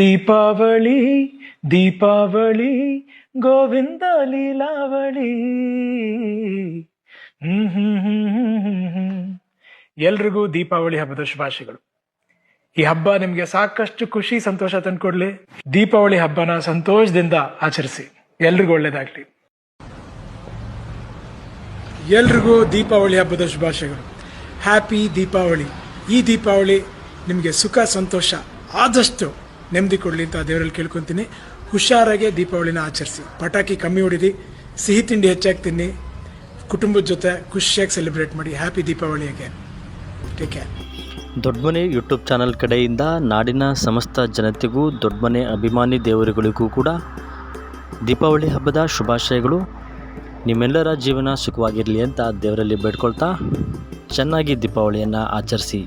ದೀಪಾವಳಿ ದೀಪಾವಳಿ, ಗೋವಿಂದ ಲೀಲಾವಳಿ. ಎಲ್ರಿಗೂ ದೀಪಾವಳಿ ಹಬ್ಬದ ಶುಭಾಶಯಗಳು. ಈ ಹಬ್ಬ ನಿಮಗೆ ಸಾಕಷ್ಟು ಖುಷಿ, ಸಂತೋಷ ತಂದ್ಕೊಡ್ಲಿ ದೀಪಾವಳಿ ಹಬ್ಬನ ಸಂತೋಷದಿಂದ ಆಚರಿಸಿ. ಎಲ್ರಿಗೂ ಒಳ್ಳೇದಾಗ್ಲಿ. ಎಲ್ರಿಗೂ ದೀಪಾವಳಿ ಹಬ್ಬದ ಶುಭಾಶಯಗಳು. ಹ್ಯಾಪಿ ದೀಪಾವಳಿ. ಈ ದೀಪಾವಳಿ ನಿಮಗೆ ಸುಖ, ಸಂತೋಷ ಆದಷ್ಟು ನೆಮ್ಮದಿ ಕೊಡಲಿ ಅಂತ ದೇವರಲ್ಲಿ ಕೇಳ್ಕೊತೀನಿ. ಹುಷಾರಾಗೆ ದೀಪಾವಳಿನ ಆಚರಿಸಿ. ಪಟಾಕಿ ಕಮ್ಮಿ ಹೊಡಿರಿ ಸಿಹಿ ತಿಂಡಿ ಹೆಚ್ಚಾಗಿ ತಿನ್ನಿ. ಕುಟುಂಬದ ಜೊತೆ ಖುಷಿಯಾಗಿ ಸೆಲೆಬ್ರೇಟ್ ಮಾಡಿ. ಹ್ಯಾಪಿ ದೀಪಾವಳಿಗೆ take care Doddamane YouTube channel ಕಡೆಯಿಂದ ನಾಡಿನ ಸಮಸ್ತ ಜನತೆಗೂ ದೊಡ್ಡಮನೆ ಅಭಿಮಾನಿ ದೇವರುಗಳಿಗೂ ಕೂಡ ದೀಪಾವಳಿ ಹಬ್ಬದ ಶುಭಾಶಯಗಳು. ನಿಮ್ಮೆಲ್ಲರ ಜೀವನ ಸುಖವಾಗಿರಲಿ ಅಂತ ದೇವರಲ್ಲಿ ಬೇಡ್ಕೊಳ್ತಾ ಚೆನ್ನಾಗಿ ದೀಪಾವಳಿಯನ್ನು ಆಚರಿಸಿ.